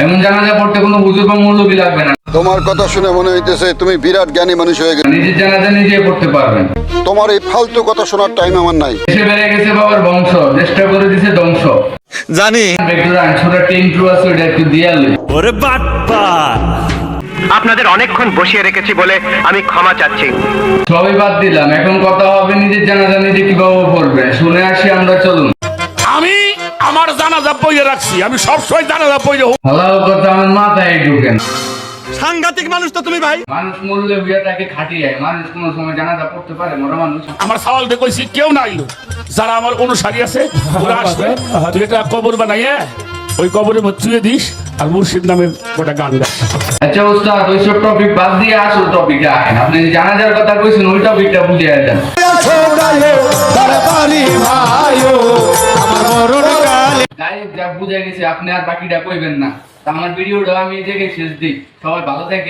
জানাজা পড়তে কোনো বুজুর্গ মূল্যবি লাগবে না। তোমার কথা শুনে মনে হইতেছে তুমি বিরাট জ্ঞানী মানুষ হয়ে গেছো নিজের জানাজা নিজে পড়তে পারবেন। তোমার এই ফালতু কথা শোনার টাইম আমার নাই। দেশে বেড়ে গেছে বাবার বংশ চেষ্টা করে দিছে ধ্বংস। জানি। একটু রান ছোটা টিম ট্রু আছে ওটা একটু দিয়ে আলো ওরে বাটপার আপনাদের অনেকক্ষণ বসিয়ে রেখেছি বলে আমি ক্ষমা চাচ্ছি। সবই বাদ দিলাম এখন কথা হবে নিজের জানাজা নিজে কীভাবে পড়বে। শুনে আসি আমরা চলুন। আমার জানাজা বইয়ে রাখছি আমি সবসময় জানাজা বইয়ে হালাল কথা আমার মাথায় ঢুকে না। সাংঘাতিক মানুষ তো তুমি ভাই। মানুষ মরলে হইয়া তাকে খাটিয়ে মানুষ কোনো সময় জানাজা পড়তে পারে মরা মানুষ। আমার সওয়াল দেখেছি কেউ না আইলো যারা আমার অনুসারী আছে ওরা আসবে। তুই একটা কবর বানাইয়ে ওই কবরে চুয়ে দিস আর মুর্শিদ নামের গোটা গান গাস আচ্ছা ওস্তাদ ওইসব টপিক বাদ দিয়ে আসল টপিকে আসেন। আপনি জানাজার কথা কইছেন ওই টপিকটা বুঝিয়ে দেন। যা বুঝে গেছে আপনি আর বাকিটা কইবেন না। তা আমার ভিডিওটা আমি জায়গায় শেষ দিই। সবাই ভালো থাকে